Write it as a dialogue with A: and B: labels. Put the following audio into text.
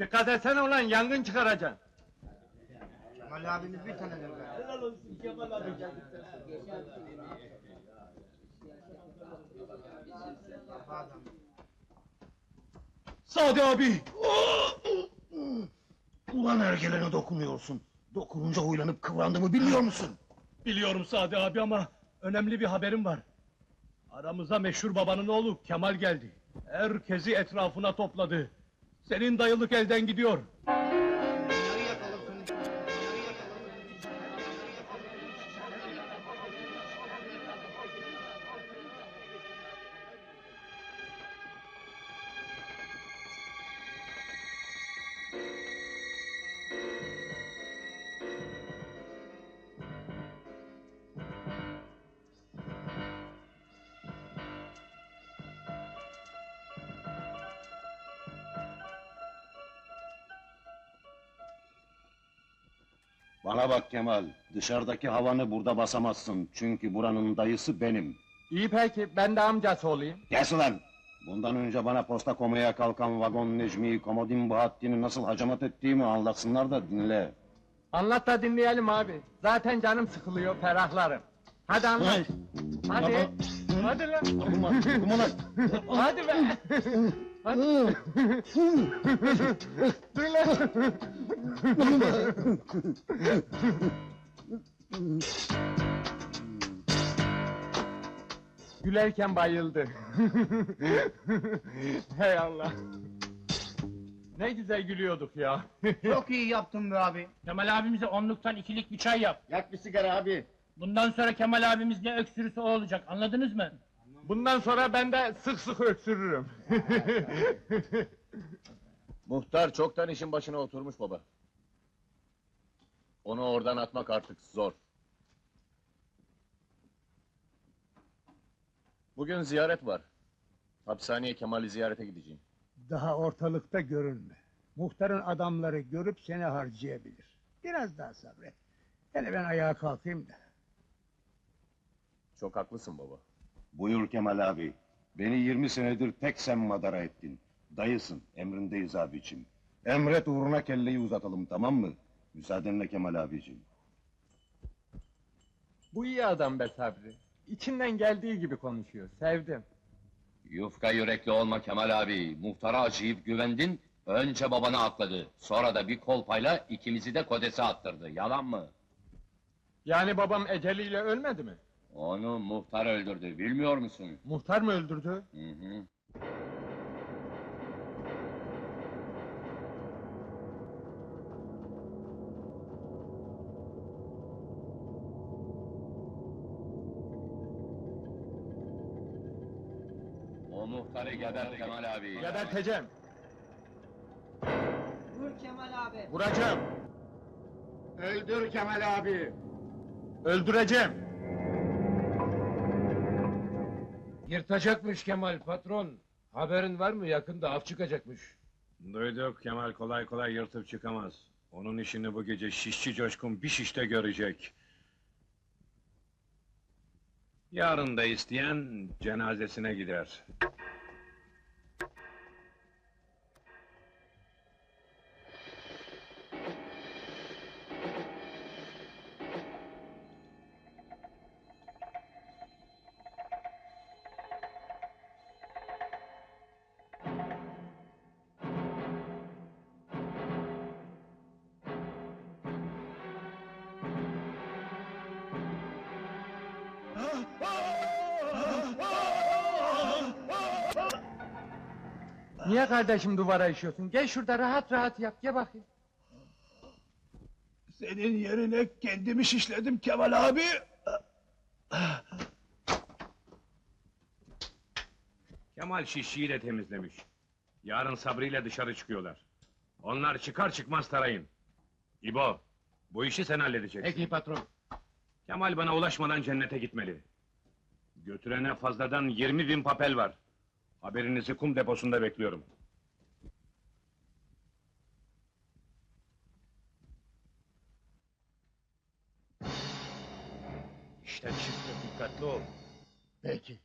A: Dikkat etsene ulan yangın çıkaracaksın.
B: Kemal abimiz bir tane de Adam.
C: Sadi abi! Ulan ergelene dokunuyorsun. Dokununca huylanıp kıvrandığımı bilmiyor musun?
A: Biliyorum Sadi abi ama önemli bir haberim var. Aramıza meşhur babanın oğlu Kemal geldi. Herkesi etrafına topladı. Senin dayılık elden gidiyor.
C: Bana bak Kemal, dışarıdaki havanı burada basamazsın. Çünkü buranın dayısı benim.
A: İyi peki ben de amcası olayım.
C: Kes ulan! Bundan önce bana posta komaya kalkan vagon Necmi'yi, Komodin Bahattin'i nasıl hacamat ettiğimi anlatsınlar da dinle.
A: Anlat da dinleyelim abi. Zaten canım sıkılıyor ferahlarım. Hadi anlat. Hadi. Hadi
C: lan.
A: Hadi be. Hadi. Dur lan. Gülerken bayıldı. Hey Allah. Ne güzel gülüyorduk ya.
B: Çok iyi yaptın be abi.
D: Kemal abimize onluktan ikilik bir çay yap.
C: Yak bir sigara abi!
D: Bundan sonra Kemal abimiz ne öksürürse o olacak. Anladınız mı?
A: Bundan sonra ben de sık sık öksürürüm.
E: Muhtar çoktan işin başına oturmuş baba. Onu oradan atmak artık zor. Bugün ziyaret var. Hapishaneye Kemal'i ziyarete gideceğim.
F: Daha ortalıkta görünme. Muhtarın adamları görüp seni harcayabilir. Biraz daha sabret. Hele ben ayağa kalkayım da.
E: Çok haklısın baba.
C: Buyur Kemal abi. Beni 20 senedir tek sen madara ettin. Dayısın, emrindeyiz abicim. Emret uğruna kelleyi uzatalım, tamam mı? Müsaadenle Kemal abicim.
A: Bu iyi adam be Sabri. İçinden geldiği gibi konuşuyor. Sevdim.
E: Yufka yürekli olma Kemal abi. Muhtara acıyıp güvendin, önce babanı akladı. Sonra da bir kolpayla ikimizi de kodese attırdı. Yalan mı?
A: Yani babam eceliyle ölmedi mi?
E: Onu muhtar öldürdü, bilmiyor musun?
A: Muhtar mı öldürdü?
E: Hı hı. O muhtarı geber Kemal abi.
A: Geberteceğim.
G: Vur Kemal abi.
A: Vuracağım.
C: Öldür Kemal abi!
A: Öldüreceğim.
H: Yırtacakmış Kemal patron. Haberin var mı? Yakında av çıkacakmış.
I: Duyduk Kemal kolay kolay yırtıp çıkamaz. Onun işini bu gece şişçi coşkun bir şişte görecek. Yarın da isteyen cenazesine gider.
A: Niye kardeşim duvara işiyorsun? Gel şurada rahat rahat yap. Gel bakayım.
C: Senin yerine kendimi şişledim Kemal abi!
I: Kemal şişçiyi de temizlemiş. Yarın Sabri ile dışarı çıkıyorlar. Onlar çıkar çıkmaz tarayın. İbo, bu işi sen halledeceksin.
H: Peki patron.
I: Kemal bana ulaşmadan cennete gitmeli. Götürene fazladan 20 bin papel var. Haberinizi kum deposunda bekliyorum. İşte çıktı, dikkatli ol.
F: Peki.